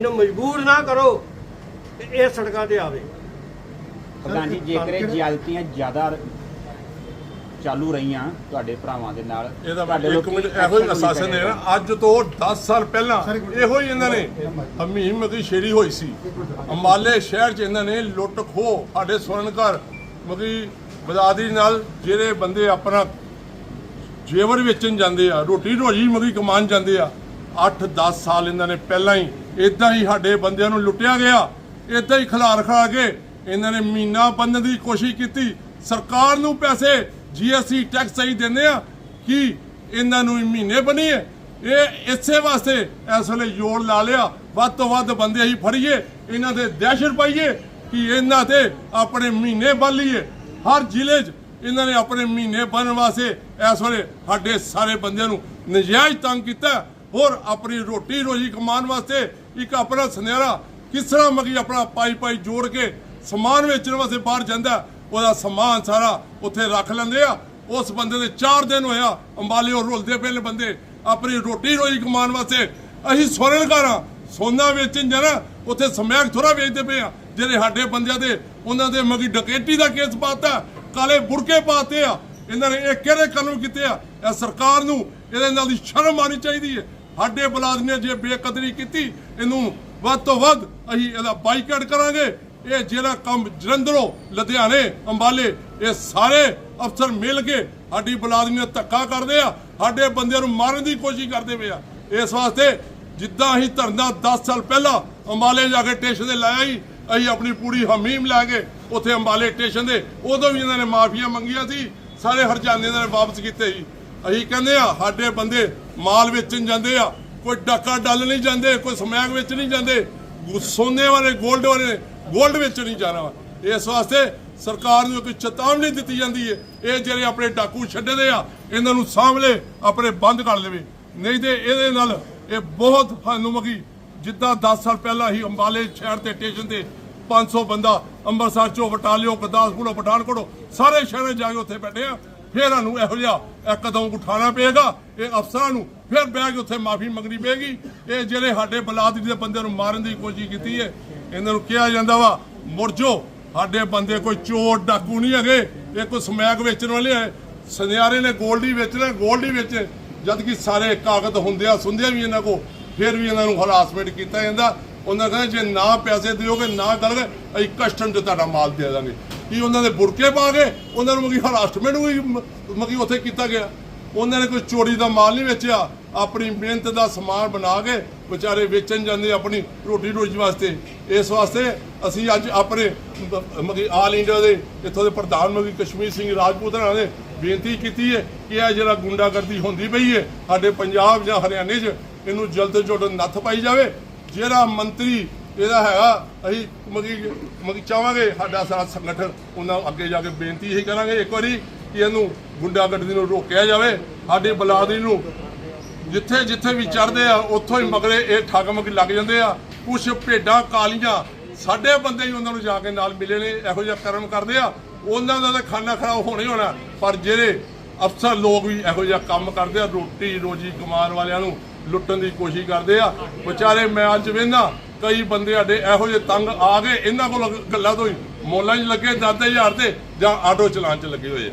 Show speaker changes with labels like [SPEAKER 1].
[SPEAKER 1] ਇਹਨੂੰ ਮਜਬੂਰ ਨਾ ਕਰੋ ਕਿ ਇਹ ਸੜਕਾਂ ਤੇ ਆਵੇ।
[SPEAKER 2] ਪ੍ਰਧਾਨ ਜੀ ਜੇਕਰ ਇਹ ਜ਼ਿਆਦਤੀਆਂ ਜ਼ਿਆਦਾ ਚਾਲੂ ਰਹੀਆਂ ਤੁਹਾਡੇ ਭਰਾਵਾਂ ਦੇ ਨਾਲ
[SPEAKER 3] ਇਹਦਾ
[SPEAKER 2] ਤੁਹਾਡੇ
[SPEAKER 3] ਇੱਕ
[SPEAKER 2] ਲੋਕੀ
[SPEAKER 3] ਮਿੰਟ ਇਹੋ ਹੀ
[SPEAKER 2] action
[SPEAKER 3] ਅਸਾਸਨ
[SPEAKER 2] ਨਹੀਂ
[SPEAKER 3] ਹੈ ਨਾ ਅੱਜ ਤੋਂ 10 ਸਾਲ ਪਹਿਲਾਂ ਇਹੋ ਹੀ ਇਹਨਾਂ ਨੇ ਹਮੀਮ ਮਗੀ ਸ਼ੇਰੀ ਹੋਈ ਸੀ। ਅੰਬਾਲੇ ਸ਼ਹਿਰ 'ਚ ਇਹਨਾਂ ਨੇ ਲੁੱਟ ਖੋ ਸਾਡੇ ਸਵਰਨਕਾਰ ਮਗੀ ਬਦਾਦੀ ਨਾਲ ਜਿਹੜੇ ਬੰਦੇ ਆਪਣਾ ਜੇਵਰ ਵੇਚਣ ਜਾਂਦੇ ਆ ਰੋਟੀ ਰੋਜੀ ਮਗੀ ਕਮਾਉਣ ਜਾਂਦੇ ਆ 8-10 ਸਾਲ ਇਹਨਾਂ ਨੇ ਪਹਿਲਾਂ ਹੀ ਇਦਾਂ ਹੀ ਸਾਡੇ ਬੰਦਿਆਂ ਨੂੰ ਲੁੱਟਿਆ ਗਿਆ ਇਦਾਂ ਹੀ ਖਿਲਾਰ ਖਾ ਕੇ ਇਹਨਾਂ ਨੇ ਮਹੀਨਾ ਬੰਨਣ ਦੀ ਕੋਸ਼ਿਸ਼ ਕੀਤੀ। ਸਰਕਾਰ ਨੂੰ ਪੈਸੇ ਜੀਐਸਟੀ ਟੈਕਸ ਸਹੀ ਦਿੰਦੇ ਆ ਕਿ ਇਹਨਾਂ ਨੂੰ ਮਹੀਨੇ ਬਣੀਏ। ਇਹ ਇਸੇ ਵਾਸਤੇ ਇਸ ਵੇਲੇ ਜੋੜ ਲਾ ਲਿਆ। ਵੱਧ ਤੋਂ ਵੱਧ ਬੰਦੇ ਅਸੀਂ ਫੜੀਏ, ਇਹਨਾਂ ਦੇ ਦਹਿਸ਼ਤ ਪਾਈਏ ਕਿ ਇਹਨਾਂ ਤੇ ਆਪਣੇ ਮਹੀਨੇ ਬੰਨ ਲਈਏ। ਹਰ ਜ਼ਿਲ੍ਹੇ 'ਚ ਇਹਨਾਂ ਨੇ ਆਪਣੇ ਮਹੀਨੇ ਬਣਨ ਵਾਸਤੇ ਇਸ ਵੇਲੇ ਸਾਡੇ ਸਾਰੇ ਬੰਦਿਆਂ ਨੂੰ ਨਜਾਇਜ਼ ਤੰਗ ਕੀਤਾ। ਹੋਰ ਆਪਣੀ ਰੋਟੀ ਰੋਜੀ ਕਮਾਉਣ ਵਾਸਤੇ ਇੱਕ ਆਪਣਾ ਸੁਨਹਿਰਾ ਕਿਸ ਤਰ੍ਹਾਂ ਮਗੀ ਆਪਣਾ ਪਾਈ ਪਾਈ ਜੋੜ ਕੇ ਸਮਾਨ ਵੇਚਣ ਵਾਸਤੇ ਬਾਹਰ ਜਾਂਦਾ, ਉਹਦਾ ਸਮਾਨ ਸਾਰਾ ਉੱਥੇ ਰੱਖ ਲੈਂਦੇ ਆ। ਉਸ ਬੰਦੇ ਦੇ 4 ਦਿਨ ਹੋਇਆ ਅੰਬਾਲੇ ਉਹ ਰੁਲਦੇ ਪਏ ਨੇ ਬੰਦੇ। ਆਪਣੀ ਰੋਟੀ ਰੋਜੀ ਕਮਾਉਣ ਵਾਸਤੇ ਅਸੀਂ ਸੋਰਨਕਾਰਾਂ ਸੋਨਾ ਵੇਚਣ ਜਾਣਾ, ਉੱਥੇ ਸਮੈਕ ਥੋੜਾ ਵੇਚਦੇ ਪਏ ਆ। ਜਿਹੜੇ ਸਾਡੇ ਬੰਦਿਆਂ ਦੇ, ਉਹਨਾਂ ਦੇ ਮਗੀ ਡਕੈਤੀ ਦਾ ਕੇਸ ਪਾਤਾ, ਕਾਲੇ ਬੁਰਕੇ ਪਾਤੇ ਆ। ਇਹਨਾਂ ਨੇ ਇਹ ਕਿਹੜੇ ਕਦਮ ਕੀਤੇ ਆ? ਇਹ ਸਰਕਾਰ ਨੂੰ ਇਹਦੇ ਨਾਲ ਦੀ ਸ਼ਰਮ ਆਣੀ ਚਾਹੀਦੀ ਹੈ। ਸਾਡੇ ਬਲਾਦ ਨੇ ਜੇ ਬੇਕਦਰੀ ਕੀਤੀ, ਇਹਨੂੰ ਵੱਧ ਤੋਂ ਵੱਧ ਅਸੀਂ ਇਹਦਾ ਬਾਈਕਾਟ ਕਰਾਂਗੇ। ਇਹ ਜਿਹੜਾ ਕੰਮ ਜਲੰਧਰੋਂ, ਲੁਧਿਆਣੇ, ਅੰਬਾਲੇ, ਇਹ ਸਾਰੇ ਅਫਸਰ ਮਿਲ ਕੇ ਸਾਡੀ ਬਲਾਦ ਨੇ ਧੱਕਾ ਕਰਦੇ ਆ। ਸਾਡੇ ਬੰਦਿਆਂ ਨੂੰ ਮਾਰਨ ਦੀ ਕੋਸ਼ਿਸ਼ ਕਰਦੇ ਪਏ ਆ। ਇਸ ਵਾਸਤੇ ਜਿੱਦਾਂ ਅਸੀਂ ਧਰਨਾ 10 ਸਾਲ ਪਹਿਲਾਂ ਅੰਬਾਲੇ ਜਾ ਕੇ ਸਟੇਸ਼ਨ ਤੇ ਲਾਇਆ ਸੀ, ਅਸੀਂ ਆਪਣੀ ਪੂਰੀ ਹਮੀਮ ਲੈ ਕੇ ਉੱਥੇ ਅੰਬਾਲੇ ਸਟੇਸ਼ਨ ਦੇ ਉਦੋਂ ਵੀ ਇਹਨਾਂ ਨੇ ਮਾਫੀਆਂ ਮੰਗੀਆਂ ਸੀ, ਸਾਰੇ ਹਰਜਾਨੇ ਇਹਨਾਂ ਨੇ ਵਾਪਸ ਕੀਤੇ ਸੀ। ਅਸੀਂ ਕਹਿੰਦੇ ਆ, ਸਾਡੇ ਬੰਦੇ ਮਾਲ ਵੇਚਣ ਜਾਂਦੇ ਆ, ਕੋਈ ਡਾਕਾ ਡੱਲ ਨਹੀਂ ਜਾਂਦੇ, ਕੋਈ ਸਮੈਗ ਵਿੱਚ ਨਹੀਂ ਜਾਂਦੇ ਸੋਨੇ ਵਾਲੇ 골ਡ ਵਾਲੇ 골ਡ ਵਿੱਚ ਨਹੀਂ ਜਾਣਾ ਵਾ। ਇਸ ਵਾਸਤੇ ਸਰਕਾਰ ਨੂੰ ਕੋਈ ਚੇਤਾਵਨੀ ਦਿੱਤੀ ਜਾਂਦੀ ਹੈ ਇਹ ਜਿਹੜੇ ਆਪਣੇ ਡਾਕੂ ਛੱਡਦੇ ਆ, ਇਹਨਾਂ ਨੂੰ ਸਾਹਮਣੇ ਆਪਣੇ ਬੰਦ ਕਰ ਲਵੇ ਨਹੀਂ ਤੇ ਇਹਦੇ ਨਾਲ ਇਹ ਬਹੁਤ ਸਾਨੂੰ ਜਿੱਦਾਂ 10 ਸਾਲ ਪਹਿਲਾਂ ਹੀ ਅੰਬਾਲੇ ਸ਼ਹਿਰ ਤੇ ਸਟੇਸ਼ਨ ਤੇ 500 ਬੰਦਾ ਅੰਮ੍ਰਿਤਸਰ ਚੋਂ ਬਟਾਲਿਓ, ਗੁਰਦਾਸਪੁਰੋਂ, ਪਠਾਨਕੋਟੋਂ, ਸਾਰੇ ਸ਼ਹਿਰਾਂ 'ਚ ਜਾ ਕੇ ਉੱਥੇ ਬੈਠੇ ਆ ਫਿਰ ਸਾਨੂੰ ਇਹੋ ਜਿਹਾ ਇੱਕ ਕਦਮ ਉਠਾਉਣਾ ਪਏਗਾ, ਇਹ ਅਫਸਰਾਂ ਨੂੰ ਫਿਰ ਬਹਿ ਕੇ ਉੱਥੇ ਮਾਫੀ ਮੰਗਣੀ ਪਏਗੀ। ਇਹ ਜਿਹੜੇ ਸਾਡੇ ਬਲਾਦ ਦੇ ਬੰਦਿਆਂ ਨੂੰ ਮਾਰਨ ਦੀ ਕੋਸ਼ਿਸ਼ ਕੀਤੀ ਹੈ, ਇਹਨਾਂ ਨੂੰ ਕਿਹਾ ਜਾਂਦਾ ਵਾ ਮੁਰਜੋ ਸਾਡੇ ਬੰਦੇ ਕੋਈ ਚੋਰ, ਡਾਕੂ ਨਹੀਂ ਹੈਗੇ, ਇਹ ਕੋਈ ਸਮੈਕ ਵੇਚਣ ਵਾਲੇ ਹੈ ਸੁਨਿਆਰੇ ਨੇ ਗੋਲਡੀ ਵੇਚਣਾ ਗੋਲਡੀ ਵੇਚ ਜਦ ਕਿ ਸਾਰੇ ਕਾਗਜ਼ ਹੁੰਦੇ ਆ ਸੁਣਦੇ ਵੀ ਇਹਨਾਂ ਕੋ ਫਿਰ ਵੀ ਇਹਨਾਂ ਨੂੰ ਹਰਾਸਮੈਂਟ ਕੀਤਾ ਜਾਂਦਾ। ਉਹਨਾਂ ਕਹਿੰਦੇ ਜੇ ਨਾ ਪੈਸੇ ਦਿਓਗੇ, ਨਾ ਕਰੋਗੇ, ਅਸੀਂ ਕਸਟਮ ਤੇ ਤੁਹਾਡਾ ਮਾਲ ਦੇ ਦਾਂਗੇ। ਕੀ ਉਹਨਾਂ ਦੇ ਬੁਰਕੇ ਪਾ ਕੇ ਉਹਨਾਂ ਨੂੰ ਮਗੀ ਹਰਾਸਮੈਂਟ ਵੀ ਮ- ਮਗੀ ਉੱਥੇ ਕੀਤਾ ਗਿਆ। ਉਹਨਾਂ ਨੇ ਕੋਈ ਚੋਰੀ ਦਾ ਮਾਲ ਨਹੀਂ ਵੇਚਿਆ। ਆਪਣੀ ਮਿਹਨਤ ਦਾ ਸਮਾਨ ਬਣਾ ਕੇ ਵਿਚਾਰੇ ਵੇਚਣ ਜਾਂਦੇ ਆਪਣੀ ਰੋਟੀ ਰੋਜੀ ਵਾਸਤੇ। ਇਸ ਵਾਸਤੇ ਅਸੀਂ ਅੱਜ ਆਪਣੇ ਮਗੀ ਆਲ ਇੰਡੀਆ ਦੇ ਇੱਥੋਂ ਦੇ ਪ੍ਰਧਾਨ ਮੰਤਰੀ ਕਸ਼ਮੀਰ ਸਿੰਘ ਰਾਜਪੂਤ ਨਾਲ ਨੇ ਬੇਨਤੀ ਕੀਤੀ ਹੈ ਕਿ ਇਹ ਜਿਹੜਾ ਗੁੰਡਾਗਰਦੀ ਹੁੰਦੀ ਪਈ ਹੈ, ਸਾਡੇ ਪੰਜਾਬ ਜਾਂ ਹਰਿਆਣੇ 'ਚ ਇਹਨੂੰ ਜਲਦ ਤੋਂ ਜਲਦ ਨੱਥ ਪਾਈ ਜਾਵੇ। ਜਿਹੜਾ ਮੰਤਰੀ ਇਹਦਾ ਹੈਗਾ, ਅਸੀਂ ਮਗੀ ਮਗੀ ਚਾਹਾਂਗੇ ਸਾਡਾ ਸਾਰਾ ਸੰਗਠਨ ਉਹਨਾਂ ਨੂੰ ਅੱਗੇ ਜਾ ਕੇ ਬੇਨਤੀ ਇਹੀ ਕਰਾਂਗੇ ਇੱਕ ਵਾਰੀ ਕਿ ਇਹਨੂੰ ਗੁੰਡਾਗਰਦੀ ਨੂੰ ਰੋਕਿਆ ਜਾਵੇ, ਸਾਡੀ ਬਲਾਦਰੀ ਨੂੰ। ਜਿੱਥੇ ਜਿੱਥੇ ਵੀ ਚੜਦੇ ਆ, ਉੱਥੋਂ ਹੀ ਮਗਰੇ ਇਹ ਠੱਗ ਮਗ ਲੱਗ ਜਾਂਦੇ ਆ। ਕੁਛ ਭੇਡਾਂ, ਕਾਲੀਆਂ ਸਾਡੇ ਬੰਦੇ ਹੀ ਉਹਨਾਂ ਨੂੰ ਜਾ ਕੇ ਨਾਲ ਮਿਲੇ ਨੇ, ਇਹੋ ਜਿਹਾ ਕਰਮ ਕਰਦੇ ਆ। ਉਹਨਾਂ ਦਾ ਤਾਂ ਖਾਨਾ ਖਰਾਬ ਹੋਣਾ ਹੀ ਹੋਣਾ, ਪਰ ਜਿਹੜੇ ਅਫਸਰ ਲੋਕ ਵੀ ਇਹੋ ਜਿਹਾ ਕੰਮ ਕਰਦੇ ਆ, ਰੋਟੀ ਰੋਜੀ ਕਮਾਉਣ ਵਾਲਿਆਂ ਨੂੰ ਲੁੱਟਣ ਦੀ ਕੋਸ਼ਿਸ਼ ਕਰਦੇ ਆ। ਵਿਚਾਰੇ ਮੈਂ ਚ ਵੇਂਦਾ ਕਈ ਬੰਦੇ ਸਾਡੇ ਇਹੋ ਜਿਹੇ ਤੰਗ ਆ ਗਏ, ਇਹਨਾਂ ਕੋਲ ਗੱਲਾਂ ਤੋਂ ਹੀ ਮੋਲਾਂ 'ਚ ਲੱਗੇ 10000 ਤੇ, ਜਾਂ ਆਟੋ ਚਲਾਣ 'ਚ ਲੱਗੇ ਹੋਏ ਆ।